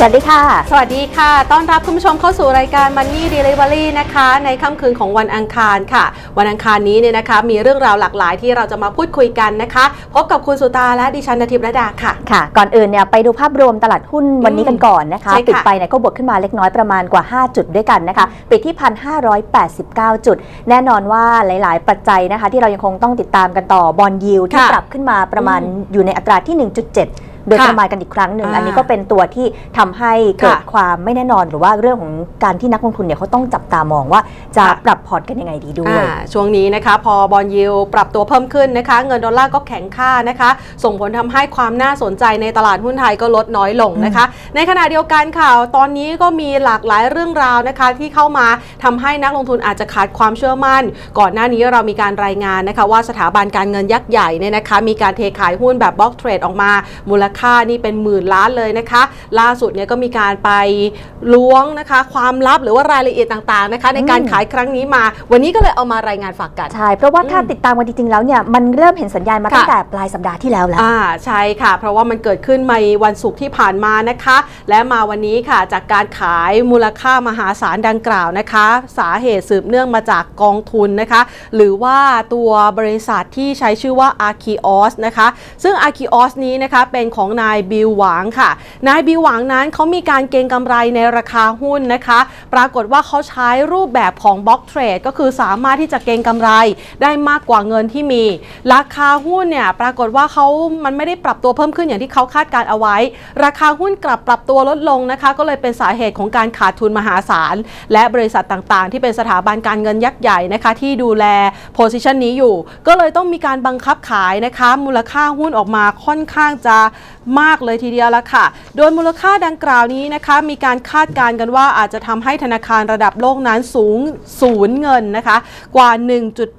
สวัสดีค่ะ สวัสดีค่ะ ต้อนรับคุณผู้ชมเข้าสู่รายการ Money Delivery นะคะ ในค่ำคืนของวันอังคารค่ะ วันอังคารนี้เนี่ยนะคะ มีเรื่องราวหลากหลายที่เราจะมาพูดคุยกันนะคะ พบกับคุณสุตาและดิฉันนทิพย์ระดาค่ะ ค่ะ ก่อนอื่นเนี่ยไปดูภาพรวมตลาดหุ้นวันนี้กันก่อนนะคะใช่ค่ะปิดไปเนี่ยก็บวกขึ้นมาเล็กน้อยประมาณกว่า 5 จุดด้วยกันนะคะ ปิดที่ 1,589 จุด แน่นอนว่าหลาย ๆ ปัจจัยนะคะ ที่เรายังคงต้องติดตามกันต่อบอลยิวที่ค่ะปรับขึ้นมาประมาณอืมอยู่ในอัตราที่ 1.7 โดยค่ะประมาณกันอีกครั้งหนึ่งอ่าอันนี้ก็เป็นตัวที่ทำให้เกิดค่ะความไม่แน่นอนหรือว่าเรื่องของการที่นักลงทุนเนี่ยเขาต้องจับตามองว่าจะค่ะปรับพอร์ตกันยังไงดีด้วยอ่าช่วงนี้นะคะ พอบอลยิวปรับตัวเพิ่มขึ้นนะคะ เงินดอลลาร์ก็แข็งค่านะคะ ส่งผลทำให้ความน่าสนใจในตลาดหุ้นไทยก็ลดน้อยลงนะคะ ในขณะเดียวกันค่ะตอนนี้ก็มีหลากหลายเรื่องราวนะคะ ที่เข้ามาทำให้นักลงทุนอาจจะขาดความเชื่อมั่น ก่อนหน้านี้เรามีการรายงานนะคะ ว่าสถาบันการเงินยักษ์ใหญ่เนี่ยนะคะ มีการเทขายหุ้นแบบบล็อกเทรดออกมามูลค่านี่เป็นหมื่นล้านเลยนะคะ ล่าสุดเนี่ยก็มีการไปล้วงนะคะ ความลับหรือว่ารายละเอียดต่างๆนะคะ ในการอืมขายครั้งนี้มา วันนี้ก็เลยเอามารายงานฝากกันใช่เพราะว่าถ้าอืมติดตามกันจริงๆแล้วเนี่ยมันเริ่มเห็นสัญญาณมาค่ะตั้งแต่ปลายสัปดาห์ที่แล้วแล้วอ่าใช่ค่ะ เพราะว่ามันเกิดขึ้นในวันศุกร์ที่ผ่านมานะคะ และมาวันนี้ค่ะจากการขายมูลค่ามหาศาลดังกล่าวนะคะ สาเหตุสืบเนื่องมาจากกองทุนนะคะ หรือว่าตัวบริษัทที่ใช้ชื่อว่า Archeos นะคะ ซึ่ง Archeos นี้นะคะเป็นของนายบิลหวางค่ะ นายบิลหวางนั้นเขามีการเก็งกำไรในราคาหุ้นนะคะ ปรากฏว่าเขาใช้รูปแบบของบล็อกเทรดก็คือสามารถที่จะเก็งกำไรได้มากกว่าเงินที่มี ราคาหุ้นเนี่ยปรากฏว่าเขามันไม่ได้ปรับตัวเพิ่มขึ้นอย่างที่เขาคาดการเอาไว้ ราคาหุ้นกลับปรับตัวลดลงนะคะ ก็เลยเป็นสาเหตุของการขาดทุนมหาศาล และบริษัทต่างๆ ที่เป็นสถาบันการเงินยักษ์ใหญ่นะคะที่ดูแลโพซิชันนี้อยู่ ก็เลยต้องมีการบังคับขายนะคะ มูลค่าหุ้นออกมาค่อนข้างจะมากเลยทีเดียวละค่ะ โดยมูลค่าดังกล่าวนี้นะคะ มีการคาดการณ์กันว่าอาจจะทำให้ธนาคารระดับโลกนั้นสูงศูนย์เงินนะคะ กว่า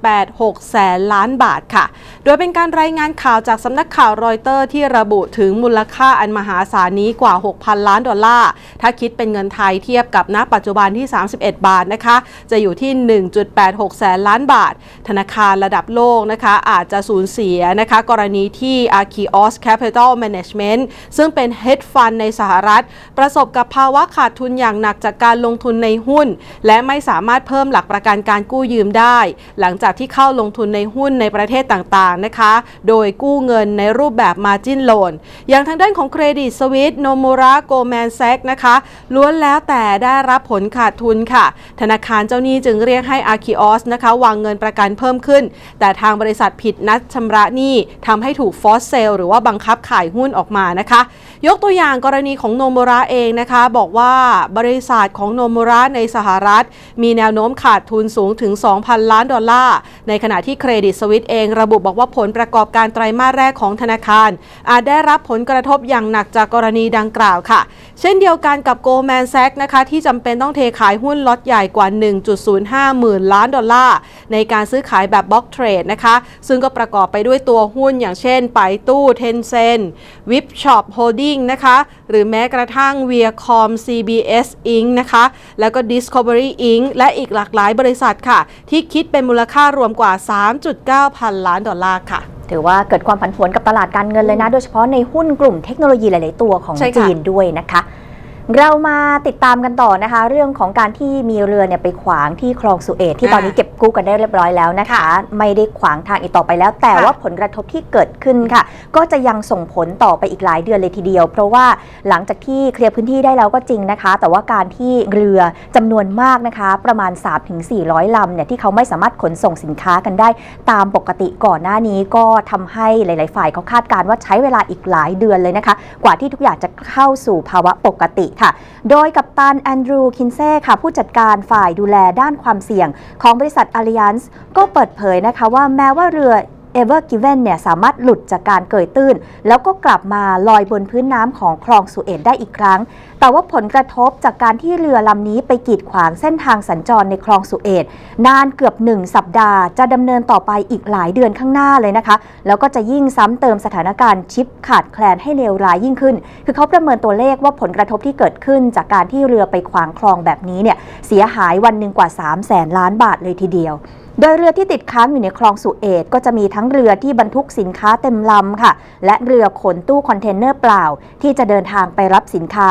1.86 แสนล้านบาทค่ะ โดยเป็นการรายงานข่าวจากสำนักข่าวรอยเตอร์ที่ระบุถึงมูลค่าอันมหาศาลนี้กว่า 6,000 ล้านดอลลาร์ ถ้าคิดเป็นเงินไทยเทียบกับณปัจจุบันที่ 31 บาทนะคะ จะอยู่ที่ 1.86 แสนล้านบาท ธนาคารระดับโลกนะคะอาจจะสูญเสียนะคะ กรณีที่ Archeos Capital Management ซึ่งเป็น hedge fund ในสหรัฐ ประสบกับภาวะขาดทุนอย่างหนักจากการลงทุนในหุ้น และไม่สามารถเพิ่มหลักประกันการกู้ยืมได้ หลังจากที่เข้าลงทุนในหุ้นในประเทศต่างๆนะคะ โดยกู้เงินในรูปแบบ margin loan อย่างทางด้านของเครดิตสวิสโนมูระโกลแมนแซกนะคะล้วนแล้วแต่ได้รับผลขาดทุนค่ะ ธนาคารเจ้าหนี้จึงเรียกให้ Archeos นะคะวางเงินประกันเพิ่มขึ้น แต่ทางบริษัทผิดนัดชำระหนี้ทำให้ถูกฟอสเซลหรือว่าบังคับขายหุ้นออกมานะคะ ยกตัวอย่างกรณีของโนมูระเองนะคะ บอกว่าบริษัทของโนมูระในสหรัฐ มีแนวโน้มขาดทุนสูงถึง 2,000 ล้านดอลลาร์ ในขณะที่เครดิตสวิสเองระบุบอกว่าผลประกอบการไตรมาสแรกของธนาคาร อาจได้รับผลกระทบอย่างหนักจากกรณีดังกล่าวค่ะ เช่นเดียวกันกับโกลแมนแซกนะคะที่จำเป็นต้องเทขายหุ้นล็อตใหญ่กว่า 1.05 หมื่นล้านดอลลาร์ ในการซื้อขายแบบบล็อกเทรดนะคะ ซึ่งก็ประกอบไปด้วยตัวหุ้นอย่างเช่นไปตู้เทนเซนวิปช็อปโฮดดิ้งนะคะ หรือแม้กระทั่ง Viacom CBS Inc. นะคะ แล้วก็ Discovery Inc. และอีกหลากหลายบริษัทค่ะ ที่คิดเป็นมูลค่ารวมกว่า 3.9 พันล้านดอลลาร์ค่ะถือว่าเกิดความผันผวนกับตลาดการเงินเลยนะ โดยเฉพาะในหุ้นกลุ่มเทคโนโลยีหลาย ๆ ตัวของใช่ค่ะจีนด้วยนะคะ เรามาติดตามกันต่อนะคะ เรื่องของการที่มีเรือเนี่ยไปขวางที่คลองสุเอตที่ตอนนี้เก็บกู้กันได้เรียบร้อยแล้วนะคะค่ะไม่ได้ขวางทางอีกต่อไปแล้ว แต่ค่ะว่าผลกระทบที่เกิดขึ้นค่ะ ก็จะยังส่งผลต่อไปอีกหลายเดือนเลยทีเดียว เพราะว่าหลังจากที่เคลียร์พื้นที่ได้แล้วก็จริงนะคะ แต่ว่าการที่เรือจำนวนมากนะคะ ประมาณ 3-400 ลำเนี่ยที่เขาไม่สามารถขนส่งสินค้ากันได้ ตามปกติก่อนหน้านี้ก็ทำให้หลาย ๆ ฝ่ายเขาคาดการณ์ว่าใช้เวลาอีกหลายเดือนเลยนะคะ กว่าที่ทุกอย่างจะเข้าสู่ภาวะปกติค่ะ โดยกัปตันแอนดรูคินเซ่ค่ะ ผู้จัดการฝ่ายดูแลด้านความเสี่ยง ของบริษัท Allianz ก็เปิดเผยนะคะว่าแม้ว่าเรือ Ever Given เนี่ยสามารถหลุดจากการเกยตื้น แล้วก็กลับมาลอยบนพื้นน้ำของคลองสุเอตได้อีกครั้ง แต่ว่าผลกระทบจากการที่เรือลำนี้ไปกีดขวางเส้นทางสัญจรในคลองสุเอตนานเกือบ 1 สัปดาห์จะดำเนินต่อไปอีกหลายเดือนข้างหน้าเลยนะคะ แล้วก็จะยิ่งซ้ำเติมสถานการณ์ชิปขาดแคลนให้เลวร้ายยิ่งขึ้น คือเขาประเมินตัวเลขว่าผลกระทบที่เกิดขึ้น จากการที่เรือไปขวางคลองแบบนี้เนี่ยเสียหายวันหนึ่งกว่า 3 0 0แสนล้านบาทเลยทีเดียว โดยเรือที่ติดค้างอยู่ในคลองสุเอตก็จะมีทั้งเรือที่บรรทุกสินค้าเต็มลำค่ะ และเรือขนตู้คอนเทนเนอร์เปล่า ที่จะเดินทางไปรับสินค้า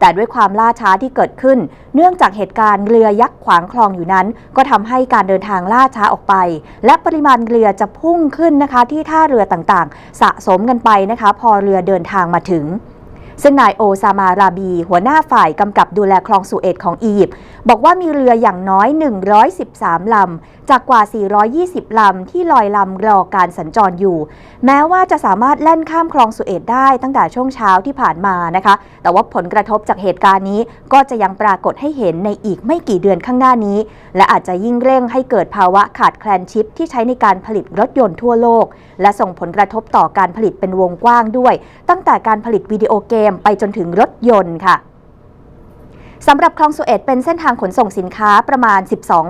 แต่ด้วยความล่าช้าที่เกิดขึ้น เนื่องจากเหตุการณ์เรือยักษ์ขวางคลองอยู่นั้น ก็ทำให้การเดินทางล่าช้าออกไป และปริมาณเรือจะพุ่งขึ้นนะคะ ที่ท่าเรือต่างๆ สะสมกันไปนะคะ พอเรือเดินทางมาถึง ซึ่งนายโอซามาราบี หัวหน้าฝ่ายกำกับดูแลคลองสุเอตของอียิปต์บอกว่ามีเรืออย่างน้อย 113 ลำ จากกว่า 420 ลำ ที่ลอยลำรอการสัญจรอยู่ แม้ว่าจะสามารถแล่นข้ามคลองสุเอตได้ตั้งแต่ช่วงเช้าที่ผ่านมานะคะ แต่ว่าผลกระทบจากเหตุการณ์นี้ก็จะยังปรากฏให้เห็นในอีกไม่กี่เดือนข้างหน้านี้ และอาจจะยิ่งเร่งให้เกิดภาวะขาดแคลนชิปที่ใช้ในการผลิตรถยนต์ทั่วโลก และส่งผลกระทบต่อการผลิตเป็นวงกว้างด้วย ตั้งแต่การผลิตวิดีโอเกมไปจนถึงรถยนต์ค่ะสำหรับคลองสุเอตเป็นเส้นทางขนส่งสินค้าประมาณ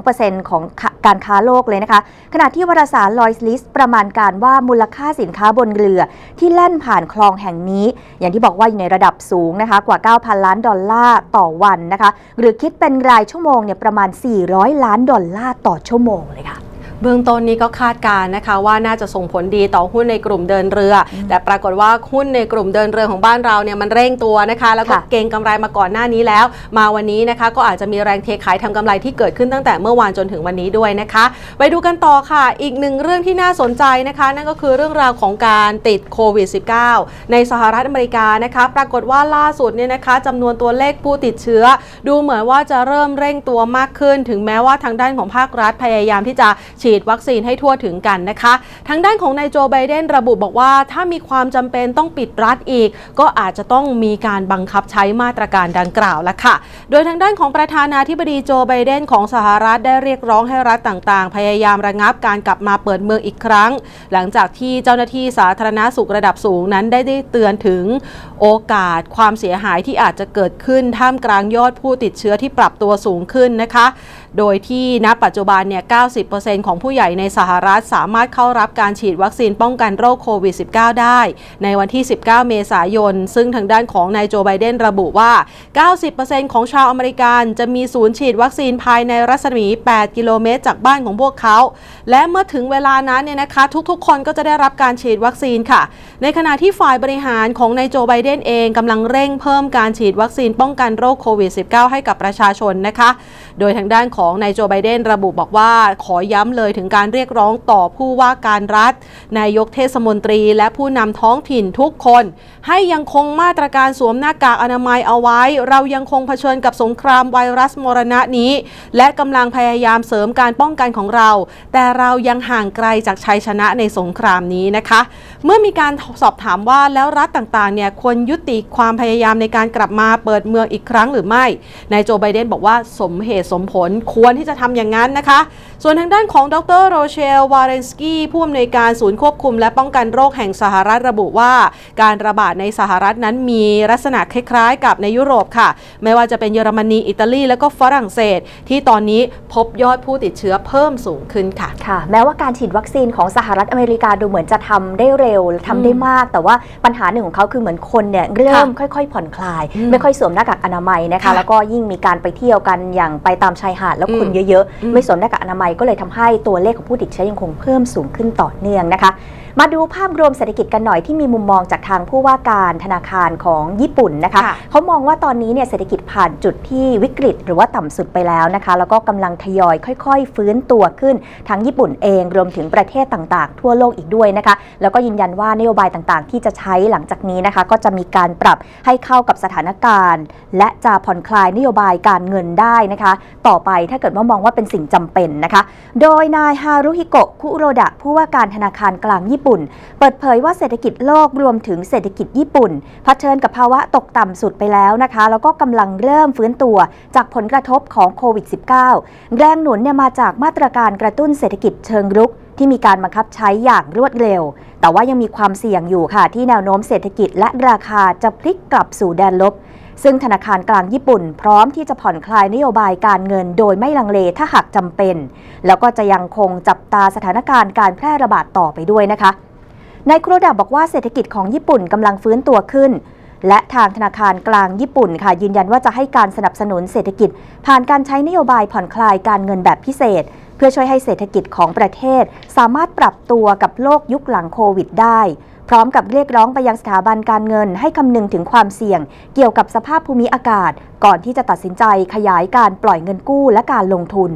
12%ของการค้าโลกเลยนะคะ ขณะที่วารสารลอยส์ลิสประมาณการว่ามูลค่าสินค้าบนเรือ ที่แล่นผ่านคลองแห่งนี้ อย่างที่บอกว่าอยู่ในระดับสูงนะคะกว่า 9,000 ล้านดอลลาร์ต่อวันนะคะ หรือคิดเป็นรายชั่วโมงเนี่ยประมาณ 400 ล้านดอลลาร์ต่อชั่วโมงเลยค่ะ เบื้องต้นนี้ก็คาดการณ์นะคะว่าน่าจะส่งผลดีต่อหุ้นในกลุ่มเดินเรือ แต่ปรากฏว่าหุ้นในกลุ่มเดินเรือของบ้านเราเนี่ยมันเร่งตัวนะคะ แล้วก็ค่ะเก็งกำไรมาก่อนหน้านี้แล้ว มาวันนี้นะคะก็อาจจะมีแรงเทขายทำกำไรที่เกิดขึ้นตั้งแต่เมื่อวานจนถึงวันนี้ด้วยนะคะ ไปดูกันต่อค่ะ อีกหนึ่งเรื่องที่น่าสนใจนะคะ นั่นก็คือเรื่องราวของการติดโควิด -19 ในสหรัฐอเมริกานะคะ ปรากฏว่าล่าสุดเนี่ยนะคะจำนวนตัวเลขผู้ติดเชื้อ ดูเหมือนว่าจะเริ่มเร่งตัวมากขึ้น ถึงแม้ว่าทางด้านของภาครัฐพยายามที่จะฉีดวัคซีนให้ทั่วถึงกันนะคะ ทางด้านของนายโจไบเดนระบุบอกว่า ถ้ามีความจำเป็นต้องปิดรัฐอีก ก็อาจจะต้องมีการบังคับใช้มาตรการดังกล่าวแล้วค่ะ โดยทางด้านของประธานาธิบดีโจไบเดนของสหรัฐได้เรียกร้องให้รัฐต่างๆ พยายามระงับการกลับมาเปิดเมืองอีกครั้ง หลังจากที่เจ้าหน้าที่สาธารณาสุขระดับสูงนั้นได้ได้เตือนถึงโอกาสความเสียหายที่อาจจะเกิดขึ้นท่ามกลางยอดผู้ติดเชื้อที่ปรับตัวสูงขึ้นนะคะ โดยที่ณปัจจุบันเนี่ย 90%ของผู้ใหญ่ในสหรัฐสามารถเข้ารับการฉีดวัคซีนป้องกันโรคโควิด -19 ได้ ในวันที่ 19 เมษายน ซึ่งทางด้านของนายโจไบเดนระบุว่า 90%ของชาวอเมริกันจะมีศูนย์ฉีดวัคซีนภายในรัศมี 8 กิโลเมตรจากบ้านของพวกเขา และเมื่อถึงเวลานั้นเนี่ยนะคะ ทุกๆ คนก็จะได้รับการฉีดวัคซีนค่ะ ในขณะที่ฝ่ายบริหารของนายโจไบเดนเองกำลังเร่งเพิ่มการฉีดวัคซีนป้องกันโรคโควิด -19 ให้กับประชาชนนะคะ โดยทางด้านของนายโจไบเดนระบุบอกว่าขอย้ำเลยถึงการเรียกร้องต่อผู้ว่าการรัฐ นายกเทศมนตรี และผู้นำท้องถิ่นทุกคน ให้ยังคงมาตรการสวมหน้ากากอนามัยเอาไว้ เรายังคงเผชิญกับสงครามไวรัสมรณะนี้ และกำลังพยายามเสริมการป้องกันของเรา แต่เรายังห่างไกลจากชัยชนะในสงครามนี้นะคะ เมื่อมีการสอบถามว่าแล้วรัฐต่างๆเนี่ยควรยุติความพยายามในการกลับมาเปิดเมืองอีกครั้งหรือไม่นายโจไบเดนบอกว่าสมเหตุสมผลควรที่จะทำอย่างนั้นนะคะ ส่วนทางด้านของดรโรเชล วาเรนสกี้ผู้อำนวยการศูนย์ควบคุมและป้องกันโรคแห่งสหรัฐระบุว่า การระบาดในสหรัฐนั้นมีลักษณะคล้ายๆ กับในยุโรปค่ะ ไม่ว่าจะเป็นเยอรมนี อิตาลี และก็ฝรั่งเศส ที่ตอนนี้พบยอดผู้ติดเชื้อเพิ่มสูงขึ้นค่ะค่ะ แม้ว่าการฉีดวัคซีนของสหรัฐอเมริกาดูเหมือนจะทำได้เร็วทำได้มาก แต่ว่าปัญหาหนึ่งของเขาคือเหมือนคนเนี่ยเริ่มค่อย ๆ ผ่อนคลาย ไม่ค่อยสวมหน้ากากอนามัยนะคะคะแล้วก็ยิ่งมีการไปเที่ยวกันอย่างไปตามชายหาดแล้วคนอืมเยอะอืมๆไม่สวมหน้ากากอนามัยก็เลยทำให้ตัวเลขของผู้ติดเชื้อยังคงเพิ่มสูงขึ้นต่อเนื่องนะคะมาดูภาพรวมเศรษฐกิจกันหน่อยที่มีมุมมองจากทางผู้ว่าการธนาคารของญี่ปุ่นนะคะค่ะเขามองว่าตอนนี้เนี่ยเศรษฐกิจผ่านจุดที่วิกฤต หรือว่าต่ำสุดไปแล้วนะคะ แล้วก็กำลังทยอยค่อยๆ ฟื้นตัวขึ้นทั้งญี่ปุ่นเองรวมถึงประเทศต่างๆ ทั่วโลกอีกด้วยนะคะ แล้วก็ยืนยันว่านโยบายต่างๆ ที่จะใช้หลังจากนี้นะคะ ก็จะมีการปรับให้เข้ากับสถานการณ์ และจะผ่อนคลายนโยบายการเงินได้นะคะ ต่อไปถ้าเกิดว่ามองว่าเป็นสิ่งจำเป็นนะคะ โดยนายฮารุฮิโกะคุโรดะผู้ว่าการธนาคารกลางญี่ปุ่นเปิดเผยว่าเศรษฐกิจโลกรวมถึงเศรษฐกิจญี่ปุ่นเผชิญกับภาวะตกต่ำสุดไปแล้วนะคะ แล้วก็กำลังเริ่มฟื้นตัวจากผลกระทบของโควิด -19 แรงหนุนเนี่ยมาจากมาตรการกระตุ้นเศรษฐกิจเชิงรุกที่มีการบังคับใช้อย่างรวดเร็ว แต่ว่ายังมีความเสี่ยงอยู่ค่ะ ที่แนวโน้มเศรษฐกิจและราคาจะพลิกกลับสู่แดนลบ ซึ่งธนาคารกลางญี่ปุ่น พร้อมที่จะผ่อนคลายนโยบายการเงินโดยไม่ลังเลถ้าหากจำเป็น แล้วก็จะยังคงจับตาสถานการณ์การแพร่ระบาดต่อไปด้วยนะคะนายครดะบอกว่าเศรษฐกิจของญี่ปุ่นกำลังฟื้นตัวขึ้น และทางธนาคารกลางญี่ปุ่นค่ะยืนยันว่าจะให้การสนับสนุนเศรษฐกิจ ผ่านการใช้นโยบายผ่อนคลายการเงินแบบพิเศษ พื่อช่วยให้เศรษฐกิจของประเทศ สามารถปรับตัวกับโลกยุคหลังโควิดได้ พร้อมกับเรียกร้องไปยังสถาบันการเงิน ให้คำนึงถึงความเสี่ยง เกี่ยวกับสภาพภูมิอากาศ ก่อนที่จะตัดสินใจขยายการปล่อยเงินกู้และการลงทุน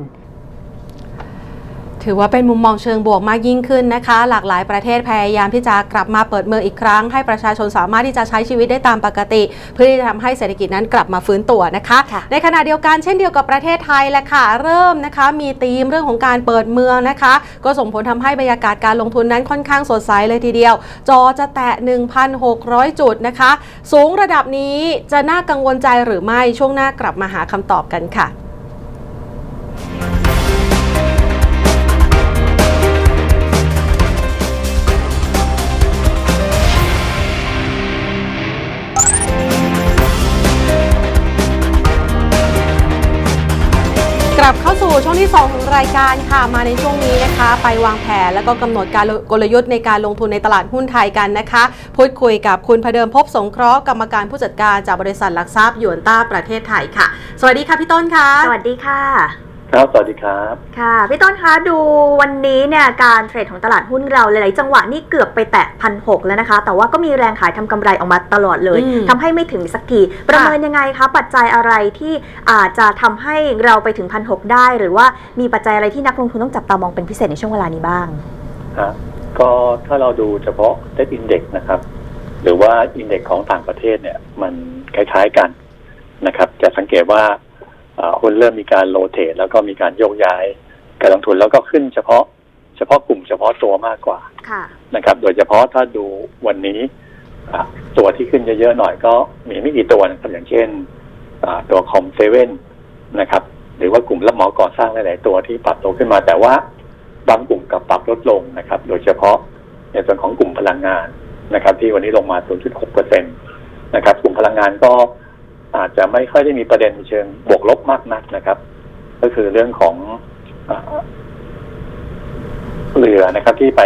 ถือว่าเป็นมุมมองเชิงบวกมากยิ่งขึ้นนะคะ หลากหลายประเทศพยายามที่จะกลับมาเปิดเมืองอีกครั้ง ให้ประชาชนสามารถที่จะใช้ชีวิตได้ตามปกติ เพื่อที่จะทำให้เศรษฐกิจนั้นกลับมาฟื้นตัวนะคะค่ะในขณะเดียวกันเช่นเดียวกับประเทศไทยแหละค่ะ เริ่มนะคะมีธีมเรื่องของการเปิดเมืองนะคะ ก็ส่งผลทำให้บรรยากาศการลงทุนนั้นค่อนข้างสดใสเลยทีเดียว จอจะแตะ 1,600 จุดนะคะ สูงระดับนี้จะน่ากังวลใจหรือไม่ช่วงหน้ากลับมาหาคำตอบกันค่ะ สู่ช่วงที่ 2 ของรายการค่ะ มาในช่วงนี้นะคะ ไปวางแผนแล้วก็กำหนดการกลยุทธ์ในการลงทุนในตลาดหุ้นไทยกันนะคะ พูดคุยกับคุณพเดิมพบสงเคราะห์กรรมการผู้จัดการจากบริษัทหลักทรัพย์ยวนต้าประเทศไทยค่ะ สวัสดีค่ะพี่ต้นค่ะ สวัสดีค่ะ ครับ สวัสดีครับ ค่ะ พี่ต้นคะดูวันนี้เนี่ยการเทรดของตลาดหุ้นเราหลาย ๆ จังหวะนี่เกือบไปแตะพันหแล้วนะคะ แต่ว่าก็มีแรงขายทำกำไรออกมาตลอดเลยอืมทำให้ไม่ถึงสักที ประเมินยังไงคะปัจจัยอะไรที่อาจจะทำให้เราไปถึงพันหได้ หรือว่ามีปัจจัยอะไรที่นักลงทุนต้องจับตามองเป็นพิเศษในช่วงเวลานี้บ้างครับก็ถ้าเราดูเฉพาะเซ็ตอินเด็กนะครับ หรือว่าอินเด็กของต่างประเทศเนี่ยมันคล้าย ๆ กันนะครับ จะสังเกตว่าเอ่อ หุ้นเริ่มมีการโรเตทแล้วก็มีการโยกย้ายการลงทุนแล้วก็ขึ้นเฉพาะเฉพาะกลุ่มเฉพาะตัวมากกว่าค่ะนะครับ โดยเฉพาะถ้าดูวันนี้อะตัวที่ขึ้นเยอะๆหน่อยก็มีไม่กี่ตัวนะครับอย่างเช่นอ่าตัวคอมเซเว่นนะครับ หรือว่ากลุ่มรับเหมาก่อสร้างหลายๆตัวที่ปรับตัวขึ้นมาแต่ว่าบางกลุ่มกลับปรับลดลงนะครับ โดยเฉพาะในส่วนของกลุ่มพลังงานนะครับ ที่วันนี้ลงมา 0.6เปอร์เซ็นตนะครับ กลุ่มพลังงานก็ อาจจะไม่ค่อยได้มีประเด็นเชิงบวกลบมากนักนะครับ ก็คือเรื่องของอเรือนะครับ ที่ไป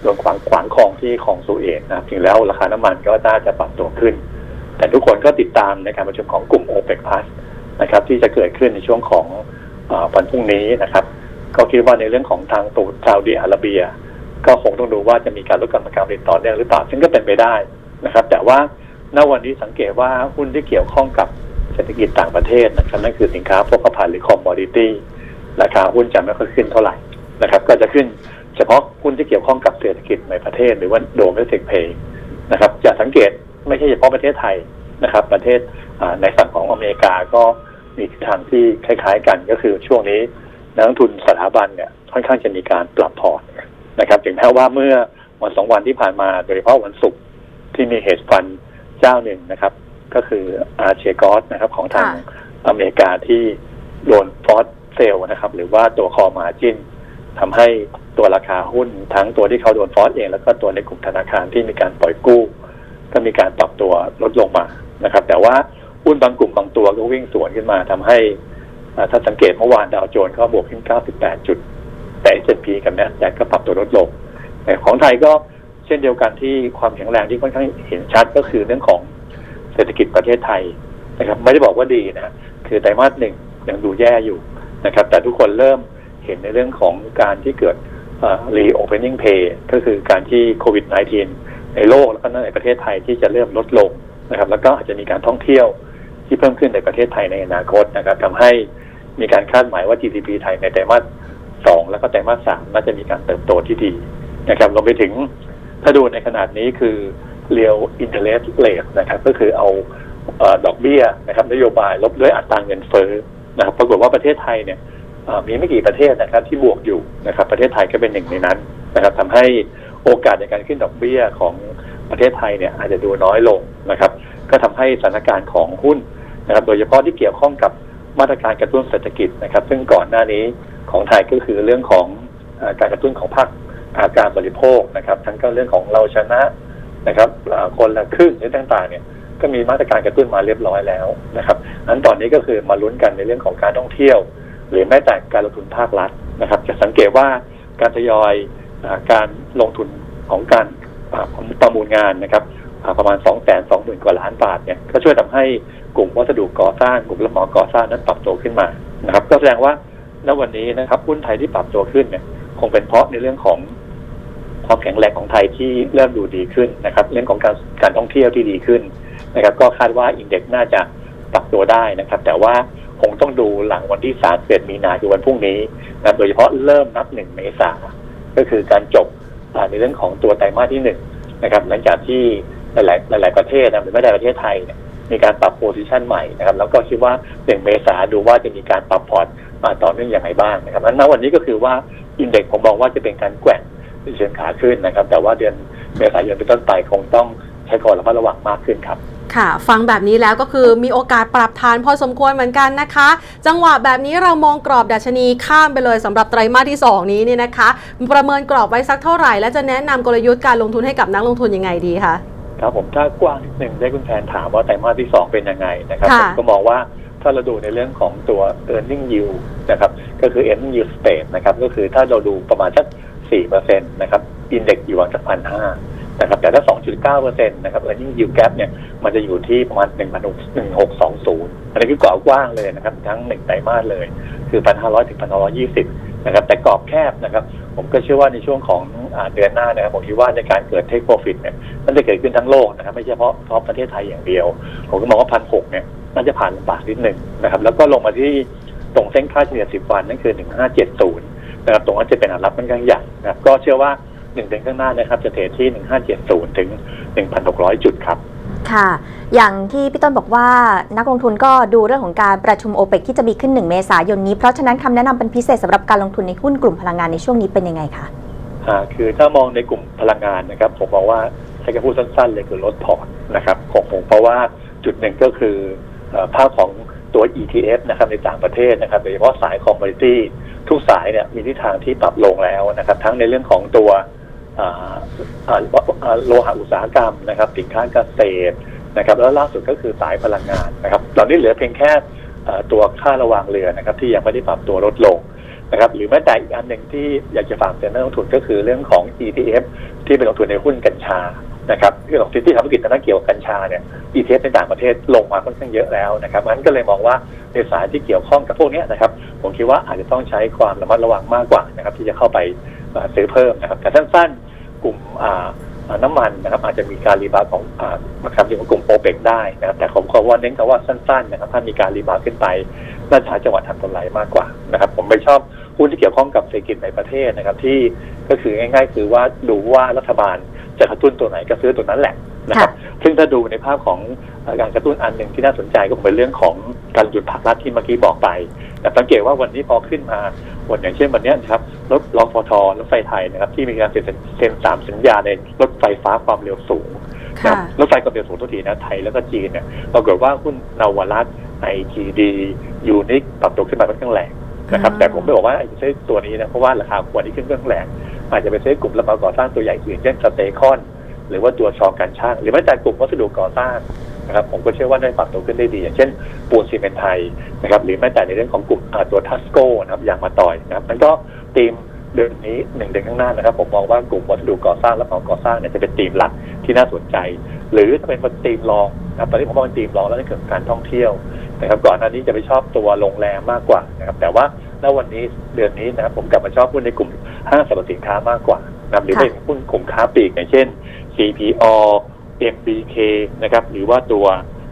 โดนขวางขวางคลองที่คลองสุเอตนะครับถึงแล้วราคาน้ำมันก็น่าจะปรับตัวขึ้น แต่ทุกคนก็ติดตามในการประชุมของกลุ่ม o p e c Plus นะครับ ที่จะเกิดขึ้นในช่วงของวันพรุ่งนี้นะครับ ก็คิดว่าในเรื่องของทางตูดซาอุดิอาระเบีย ก็คงต้องดูว่าจะมีการลดการประกันผลิตต่อเนื่องหรือเปล่าซึ่งก็เป็นไปได้นะครับ แต่ว่า ณวันนี้สังเกตว่าหุ้นที่เกี่ยวข้องกับเศรษฐกิจต่างประเทศนะครับนั่นคือสินค้าโภคภัณฑ์หรือคอมมอดิตี้ราคาหุ้นจะไม่ค่อยขึ้นเท่าไหร่นะครับก็จะขึ้นเฉพาะหุ้นที่เกี่ยวข้องกับเศรษฐกิจในประเทศ หรือว่าโดมเมสติกเพย์นะครับจะสังเกตไม่ใช่เฉพาะประเทศไทยนะครับ ประเทศในฝั่งของอเมริกาก็มีทิศทางที่คล้าย ๆ กันก็คือช่วงนี้นักทุนสถาบันเนี่ยค่อนข้างจะมีการปรับพอร์ตนะครับถึงแม้ว่าเมื่อวันสองวันที่ผ่านมาโดยเฉพาะวันศุกร์ที่มีเหตุฟัน เจ้าหนึ่งนะครับ ก็คืออาเชกอสนะครับ ของทางค่ะอเมริกาที่โดนฟอสเซลนะครับ หรือว่าตัวคอมาจินทำให้ตัวราคาหุ้นทั้งตัวที่เขาโดนฟอสเอง แล้วก็ตัวในกลุ่มธนาคารที่มีการปล่อยกู้ ก็มีการปรับตัวลดลงมานะครับ แต่ว่าหุ้นบางกลุ่มบางตัวก็วิ่งสวนขึ้นมาทำให้อ่าถ้าสังเกตเมื่อวานดาวโจนส์ก็บวกขึ้น 98 จุด แต่ S&P กับ NASDAQ ก็ปรับตัวลดลงแต่ของไทยก็เช่นเดียวกันที่ความแข็งแรงที่ค่อนข้างเห็นชัดก็คือเรื่องของเศรษฐกิจประเทศไทยนะครับ ไม่ได้บอกว่าดีนะคือไตรมาสหนึ่งยังดูแย่อยู่นะครับ แต่ทุกคนเริ่มเห็นในเรื่องของการที่เกิดเอ่อ reopening pay ก็คือการที่โควิด -19 ในโลกแล้วก็ในประเทศไทยที่จะเริ่มลดลงนะครับ แล้วก็อาจจะมีการท่องเที่ยวที่เพิ่มขึ้นในประเทศไทยในอนาคตนะครับทำให้มีการคาดหมายว่า GDP ไทยในไตรมาสสองแล้วก็ไตรมาสสามน่าจะมีการเติบโตที่ดีนะครับรวมไปถึง ถ้าดูในขนาดนี้คือ real interest rate นะครับ ก็คือเอาดอกเบี้ยนะครับนโยบายลบด้วยอัตราเงินเฟ้อนะครับปรากฏว่าประเทศไทยเนี่ยมีไม่กี่ประเทศนะครับที่บวกอยู่นะครับ ประเทศไทยก็เป็นหนึ่งในนั้นนะครับทำให้โอกาสในการขึ้นดอกเบี้ยของประเทศไทยเนี่ยอาจจะดูน้อยลงนะครับ ก็ทำให้สถานการณ์ของหุ้นนะครับ โดยเฉพาะที่เกี่ยวข้องกับมาตรการกระตุ้นเศรษฐกิจนะครับ ซึ่งก่อนหน้านี้ของไทยก็คือเรื่องของการกระตุ้นของภาค อาการบริโภคนะครับ ทั้งก็เรื่องของเราชนะนะครับคนละครึ่งหรือต่างๆเนี่ยก็มีมาตรการกระตุ้นมาเรียบร้อยแล้วนะครับอันตอนนี้ก็คือมาลุ้นกันในเรื่องของการท่องเที่ยว หรือแม้แต่การลงทุนภาครัฐนะครับ จะสังเกตว่าการทยอยอการลงทุนของการประมูลงานนะครับประมาณ 2 2 0 0 0 0 กว่าล้านบาทเนี่ยก็ช่วยทำให้กลุ่มวัสดุก่อสร้างกลุ่มรับเหมาก่อสร้างนั้นปรับตัวขึ้นมานะครับ ก็แสดงว่าณวันนี้นะครับหุ้นไทยที่ปรับตัวขึ้นเนี่ยคงเป็นเพราะในเรื่องของ ความแข็งแรงของไทยที่เริ่มดูดีขึ้นนะครับ เรื่องของการการท่องเที่ยวที่ดีขึ้นนะครับ ก็คาดว่าอินเด็กซ์น่าจะปรับตัวได้นะครับ แต่ว่าคงต้องดูหลังวันที่3เดือนมีนาคือวันพรุ่งนี้นะโดยเฉพาะเริ่มนับหนึ่งเมษาก็คือการจบในเรื่องของตัวไตรมาสที่หนึ่งนะครับ หลังจากที่หลายๆหลาย ๆประเทศนะหรือไม่ได้ประเทศไทยเนี่ยมีการปรับโพซิชันใหม่นะครับ แล้วก็คิดว่าหนึ่งเมษาดูว่าจะมีการปรับพอร์ตมาต่อเนื่องอย่างไรบ้างนะครับนั้นวันนี้ก็คือว่าอินเด็กซ์ผมมองว่าจะเป็นการแกว่ง เชิงขาขึ้นนะครับ แต่ว่าเดือนเมษายนเป็นต้นไปคงต้องใช้ความระมัดระวังมากขึ้นครับค่ะ ฟังแบบนี้แล้วก็คือมีโอกาสปรับฐานพอสมควรเหมือนกันนะคะ จังหวะแบบนี้เรามองกรอบดัชนีข้ามไปเลยสำหรับไตรมาสที่ 2 นี้เนี่ยนะคะ ประเมินกรอบไว้สักเท่าไหร่ และจะแนะนำกลยุทธ์การลงทุนให้กับนักลงทุนยังไงดีคะครับผมถ้ากว้างนิดหนึ่งได้คุณแทนถามว่าไตรมาสที่ 2 เป็นยังไงนะครับค่ะผมก็มองว่าถ้าเราดูในเรื่องของตัว e a r n i n g yield นะครับก็คือ earning yield state นะครับก็คือถ้าเราดูประมาณสัก 4%นะครับอินเด็กซ์อยู่ประมาณสักพันห้านะครับแต่ถ้า 2.9%นะครับ earning yield gap เนี่ย มันจะอยู่ที่ประมาณ 1,620 อันนี้คือกรอบกว้างเลยนะครับ ทั้งหนึ่งไตรมาสเลย คือ 1,500 ถึง1,520 นะครับ แต่กรอบแคบนะครับ ผมก็เชื่อว่าในช่วงของอเดือนหน้านะครับ ผมคิดว่าในการเกิด take profit เนี่ย มันจะเกิดขึ้นทั้งโลกนะครับ ไม่ใช่เฉพาะเฉพาะประเทศไทยอย่างเดียว ผมก็มองว่าพันหกเนี่ยน่าจะผ่านลำบากนิดหนึ่งนะครับ แล้วก็ลงมาที่ตรงเส้นค่าเฉลี่ย 10 วันนั่นคือ 1570 นะครับตรงนั้นจะเป็นอันรับค่อนข้างใหญ่นะครับก็เชื่อว่าหนึ่งเดือนข้างหน้านะครับจะเทรดที่ 1570 ถึง 1,600 จุดครับ ค่ะ อย่างที่พี่ต้นบอกว่านักลงทุนก็ดูเรื่องของการประชุมโอเปกที่จะมีขึ้น 1 เมษายนนี้ เพราะฉะนั้นคำแนะนำเป็นพิเศษสำหรับการลงทุนในหุ้นกลุ่มพลังงานในช่วงนี้เป็นยังไงคะ อ่าคือถ้ามองในกลุ่มพลังงานนะครับผมมองว่าใช้คำพูดสั้นๆเลยคือลดพอร์ตนะครับของผมเพราะว่าจุดหนึ่งก็คือเอ่อภาพของ ตัว ETF นะครับในต่างประเทศนะครับโดยเฉพาะสายคอมมูนิตี้ทุกสายเนี่ยมีทิศทางที่ปรับลงแล้วนะครับ ทั้งในเรื่องของตัวโลหะอุตสาหกรรมนะครับสินค้าเกษตรนะครับ แล้วล่าสุดก็คือสายพลังงานนะครับตอนนี้เหลือเพียงแค่ตัวค่าระวางเรือนะครับ ที่ยังไม่ได้ปรับตัวลดลงนะครับหรือแม้แต่อีกอันหนึ่งที่อยากจะฝากเตือนนักลงทุนก็คือเรื่องของ ETF ที่เป็นลงทุนในหุ้นกัญชา นะครับที่ของที่ทำธุรกิจทางด้านเกี่ยวกับกัญชาเนี่ย ETF ในต่างประเทศลงมาค่อนข้างเยอะแล้วนะครับงั้นก็เลยมองว่าในสายที่เกี่ยวข้องกับพวกนี้นะครับผมคิดว่าอาจจะต้องใช้ความระมัดระวังมากกว่านะครับที่จะเข้าไปซื้อเพิ่มนะครับแต่สั้นๆกลุ่มอ่าน้ำมันนะครับอาจจะมีการรีบาวของอ่านะครับอย่างกลุ่มโอเปกได้นะครับแต่ผมขอว่าเน้นคำว่าสั้นๆนะครับถ้ามีการรีบาวขึ้นไปน่าจะจังหวะทำกำไรมากกว่านะครับผมไม่ชอบหุ้นที่เกี่ยวข้องกับเศรษฐกิจในประเทศนะครับที่ก็คือง่าย ๆ คือว่าดูว่ารัฐบาล จะกระตุ้นตัวไหนก็ซื้อตัวนั้นแหละนะครับซึ่งถ้าดูในภาพของเอ่อการกระตุ้นอันหนึ่งที่น่าสนใจก็คงเป็นเรื่องของการหยุดภาครัฐที่เมื่อกี้บอกไปแต่สังเกตว่าวันนี้พอขึ้นมาวันอย่างเช่นวันเนี้ยนะครับรถรอฟทรถไฟไทยนะครับที่มีการเซ็นเซ็นสามสัญญาในรถไฟฟ้าความเร็วสูงค่ะรถไฟความเร็วสูงทุกทีนะไทยแล้วก็จีนเนี่ยปรากฏว่าหุ้นนาวารัตไอทีดียูนิคปรับตัวขึ้นมาค่อนข้างแรงนะครับอ่าแต่ผมไม่บอกว่าจะใช้ตัวนี้นะเพราะว่าราคาควรที่ขึ้นค่อนข้างแรง อาจจะไปซื้อกลุ่มระเบิดก่อสร้างตัวใหญ่อื่นเช่นสเตคอน หรือว่าตัวชอการช่าง หรือแม้แต่กลุ่มวัสดุก่อสร้างนะครับผมก็เชื่อว่าได้ปรับตัวขึ้นได้ดี อย่างเช่นปูนซีเมนต์ไทยนะครับหรือแม้แต่ในเรื่องของกลุ่มตัวทัสโก้นะครับอย่างมาต่อยนะครับมันก็ทีมเดือนนี้หนึ่งเดือนข้างหน้านะครับ ผมมองว่ากลุ่มวัสดุก่อสร้างและของก่อสร้างเนี่ยจะเป็นทีมหลักที่น่าสนใจ หรือจะเป็นทีมรองนะครับตอนนี้ผมมองเป็นทีมรองแล้วในเรื่องขอการท่องเที่ยวนะครับก่อนหน้านี้จะไปชอบตัวโรงแรมมากกว่านะครับแต่ว่าณวันนี้เดือนนี้นะครับผมกลับมาชอบหุ้นในกลุ่ม ห้างสรรพสินค้ามากกว่านะครับหรือเป็นหุ้นกลุ่มค้าปลีกอย่างเช่น CPO MBK นะครับหรือว่าตัว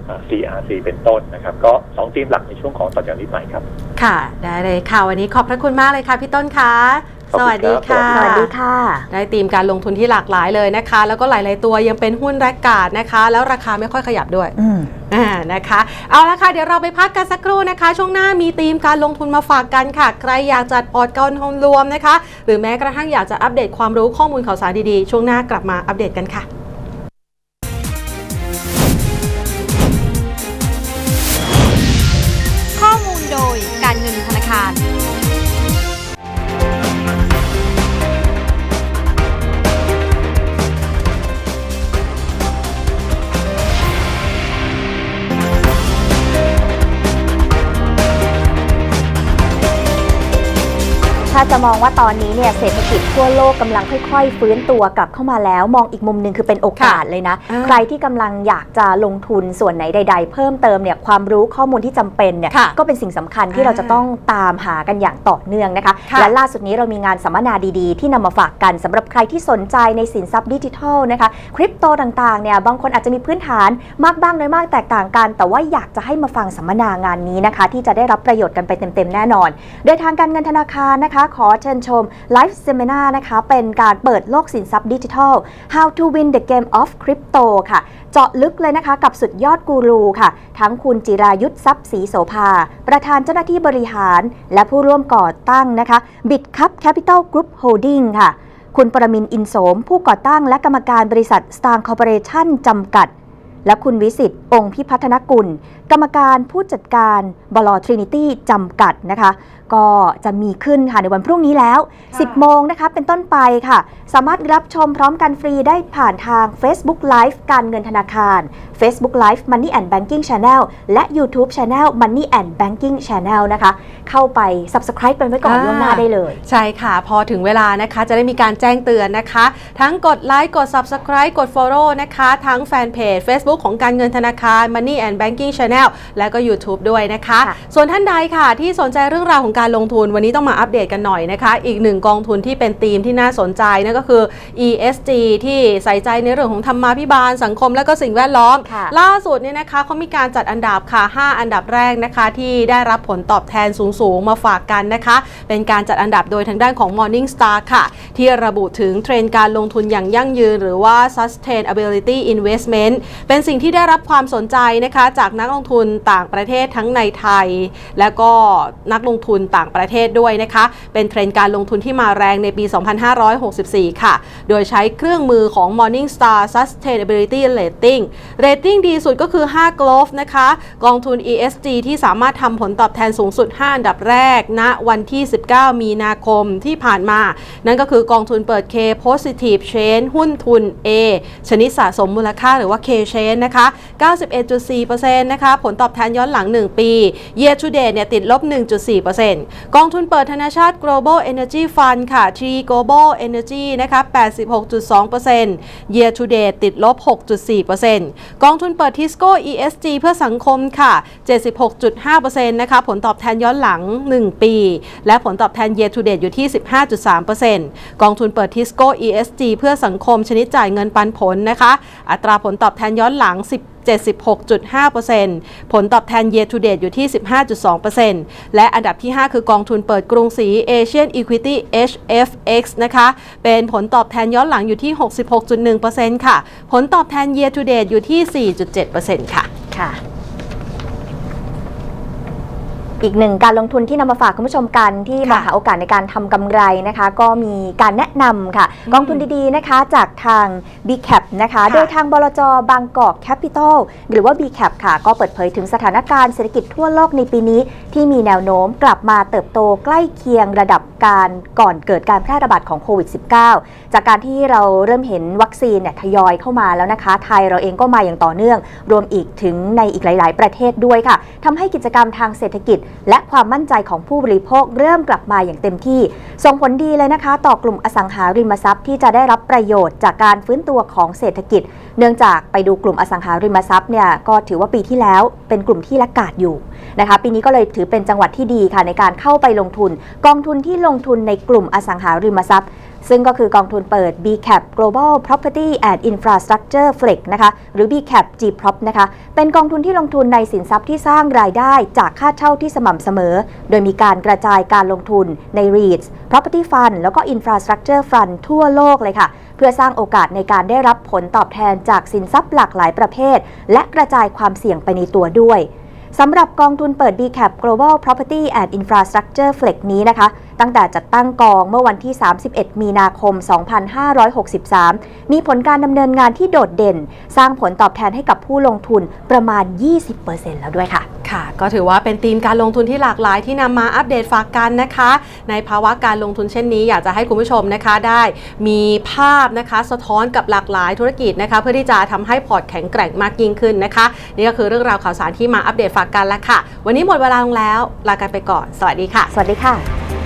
อ่า CRC เป็นต้นนะครับ ก็สองทีมหลักในช่วงของต่อจากนี้ไปครับ ค่ะ ได้เลยค่ะ วันนี้ขอบพระคุณมากเลยค่ะ พี่ต้นคะขอบ สคุณวัสดีครับค่ะ สวัสดีค่ะ ได้ตีมการลงทุนที่หลากหลายเลยนะคะ แล้วก็หลาย ๆ ตัวยังเป็นหุ้นแรกการ์ดนะคะ แล้วราคาไม่ค่อยขยับด้วยอืมอ่านะคะ เอาละค่ะ เดี๋ยวเราไปพักกันสักครู่นะคะ ช่วงหน้ามีธีมการลงทุนมาฝากกันค่ะ ใครอยากจัดพอร์ตการลงทุนรวมนะคะ หรือแม้กระทั่งอยากจะอัปเดตความรู้ข้อมูลข่าวสารดี ๆ ช่วงหน้ากลับมาอัปเดตกันค่ะ จะมองว่าตอนนี้เนี่ยเศรษฐกิจทั่วโลกกำลังค่อย ๆ ฟื้นตัวกลับเข้ามาแล้ว มองอีกมุมหนึ่งคือเป็นโอกาสเลยนะอ่าใครที่กำลังอยากจะลงทุนส่วนไหนใด ๆ เพิ่มเติมเนี่ยความรู้ข้อมูลที่จำเป็นเนี่ยค่ะก็เป็นสิ่งสำคัญที่อ่าเราจะต้องตามหากันอย่างต่อเนื่องนะคะค่ะและล่าสุดนี้เรามีงานสัมมนาดีๆ ที่นำมาฝากกันสำหรับใครที่สนใจในสินทรัพย์ดิจิทัลนะคะคริปโตต่างๆเนี่ยบางคนอาจจะมีพื้นฐานมากบ้างน้อยมากแตกต่างกัน แต่ว่าอยากจะให้มาฟังสัมมนางานนี้นะคะ ที่จะได้รับประโยชน์กันไปเต็มๆแน่นอน โดยทางการเงินธนาคารนะคะขอเชิญชม Live Seminar นะคะ เป็นการเปิดโลกสินทรัพย์ดิจิทัล How to win the game of crypto ค่ะ เจาะลึกเลยนะคะกับสุดยอดกูรูค่ะ ทั้งคุณจิรายุทธทรัพย์ศรีโสภา ประธานเจ้าหน้าที่บริหาร และผู้ร่วมก่อตั้งนะคะ BitCup Capital Group Holding ค่ะ คุณปรมินอินโสม ผู้ก่อตั้งและกรรมการบริษัท Star Corporation จำกัดและคุณวิสิตองค์พิพัฒนกุล กรรมการผู้จัดการบลทรินิตี้จำกัดนะคะ ก็จะมีขึ้นค่ะในวันพรุ่งนี้แล้ว 10 โมงนะคะเป็นต้นไปค่ะ สามารถรับชมพร้อมกันฟรีได้ผ่านทาง Facebook Live การเงินธนาคาร Facebook Live Money and Banking Channel และ YouTube Channel Money and Banking Channel นะคะ เข้าไป Subscribe ไปไว้ก่อนอ่าล่วงหน้าได้เลย ใช่ค่ะ พอถึงเวลานะคะจะได้มีการแจ้งเตือนนะคะ ทั้งกดไลค์กด Subscribe กด Follow นะคะ ทั้งแฟนเพจ Facebook ของการเงินธนาคาร Money and Banking Channel และก็ YouTube ด้วยนะคะค่ะส่วนท่านใดค่ะ ที่สนใจเรื่องราวของการลงทุนวันนี้ต้องมาอัปเดตกันหน่อยนะคะ อีกหนึ่งกองทุนที่เป็นธีมที่น่าสนใจนั่นก็คือ ESG ที่ใส่ใจในเรื่องของธรรมาภิบาลสังคมและก็สิ่งแวดล้อมค่ะล่าสุดเนี่ยนะคะเขามีการจัดอันดับค่ะ 5 อันดับแรกนะคะ ที่ได้รับผลตอบแทนสูง ๆ มาฝากกันนะคะ เป็นการจัดอันดับโดยทางด้านของ Morning Star ค่ะ ที่ระบุถึงเทรนด์การลงทุนอย่างยั่งยืน หรือว่า sustainability investment เป็นสิ่งที่ได้รับความสนใจนะคะ จากนักลงทุนต่างประเทศทั้งในไทย และก็นักลงทุนต่างประเทศด้วยนะคะ เป็นเทรนด์การลงทุนที่มาแรงในปี 2564 ค่ะ โดยใช้เครื่องมือของ Morningstar Sustainability Rating เรตติ้งดีสุดก็คือ 5 Glove นะคะ กองทุน ESG ที่สามารถทำผลตอบแทนสูงสุด 5 อันดับแรกณวันที่ 19 มีนาคมที่ผ่านมา นั่นก็คือกองทุนเปิด K Positive Chain หุ้นทุน A ชนิดสะสมมูลค่าหรือว่า K Chain นะคะ 91.4%นะคะ ผลตอบแทนย้อนหลัง 1 ปี Year to date เนี่ยติดลบ 1.4%กองทุนเปิดธนาชาติ Global Energy Fund ค่ะ T Global Energy นะคะ 86.2% Year to date ติดลบ 6.4%กองทุนเปิดทิสโก้ ESG เพื่อสังคมค่ะ 76.5%นะคะผลตอบแทนย้อนหลัง 1 ปี และผลตอบแทน Year to date อยู่ที่ 15.3%กองทุนเปิดทิสโก้ ESG เพื่อสังคมชนิดจ่ายเงินปันผลนะคะ อัตราผลตอบแทนย้อนหลัง 10 76.5%ผลตอบแทน year to date อยู่ที่ 15.2%และอันดับที่ 5 คือกองทุนเปิดกรุงศรี Asian Equity HFX นะคะ เป็นผลตอบแทนย้อนหลังอยู่ที่ 66.1%ค่ะ ผลตอบแทน year to date อยู่ที่ 4.7%ค่ะ ค่ะ อีกหนึ่งการลงทุนที่นำมาฝากคุณผู้ชมกันที่มาค่ะหาโอกาสในการทำกำไรนะคะ ก็มีการแนะนำค่ะ กองทุนดีๆนะคะ จากทาง BCAP นะคะค่ะโดยทางบลจบางกอกแคปิตอลหรือว่า BCAP ค่ะ ก็เปิดเผยถึงสถานการณ์เศรษฐกิจทั่วโลกในปีนี้ ที่มีแนวโน้มกลับมาเติบโตใกล้เคียงระดับการก่อนเกิดการแพร่ระบาดของโควิด -19 จากการที่เราเริ่มเห็นวัคซีนเนี่ยทยอยเข้ามาแล้วนะคะ ไทยเราเองก็มาอย่างต่อเนื่อง รวมอีกถึงในอีกหลาย ๆ ประเทศด้วยค่ะทำให้กิจกรรมทางเศรษฐกิจและความมั่นใจของผู้บริโภคเริ่มกลับมาอย่างเต็มที่ ส่งผลดีเลยนะคะ ต่อกลุ่มอสังหาริมทรัพย์ที่จะได้รับประโยชน์จากการฟื้นตัวของเศรษฐกิจ เนื่องจากไปดูกลุ่มอสังหาริมทรัพย์เนี่ยก็ถือว่าปีที่แล้วเป็นกลุ่มที่ละกาดอยู่นะคะ ปีนี้ก็เลยถือเป็นจังหวัดที่ดีค่ะในการเข้าไปลงทุน กองทุนที่ลงทุนในกลุ่มอสังหาริมทรัพย์ ซึ่งก็คือกองทุนเปิด BCAP Global Property and Infrastructure Flex นะคะหรือ BCAP GPROP นะคะเป็นกองทุนที่ลงทุนในสินทรัพย์ที่สร้างรายได้จากค่าเช่าที่สม่ำเสมอ โดยมีการกระจายการลงทุนใน REITs Property Fund แล้วก็ Infrastructure Fund ทั่วโลกเลยค่ะเพื่อสร้างโอกาสในการได้รับผลตอบแทนจากสินทรัพย์หลากหลายประเภท และกระจายความเสี่ยงไปในตัวด้วยสำหรับกองทุนเปิด BCAP Global Property and Infrastructure Flex นี้นะคะ ตั้งแต่จัดตั้งกองเมื่อวันที่ 31 มีนาคม 2563 มีผลการดำเนินงานที่โดดเด่น สร้างผลตอบแทนให้กับผู้ลงทุนประมาณ 20%แล้วด้วยค่ะ ค่ะ ก็ถือว่าเป็นธีมการลงทุนที่หลากหลายที่นำมาอัปเดตฝากกันนะคะ ในภาวะการลงทุนเช่นนี้ อยากจะให้คุณผู้ชมนะคะได้มีภาพนะคะสะท้อนกับหลากหลายธุรกิจนะคะ เพื่อที่จะทำให้พอร์ตแข็งแกร่งมากยิ่งขึ้นนะคะ นี่ก็คือเรื่องราวข่าวสารที่มาอัปเดตฝากกันแล้วค่ะ วันนี้หมดเวลาลงแล้วลากันไปก่อน สวัสดีค่ะ สวัสดีค่ะ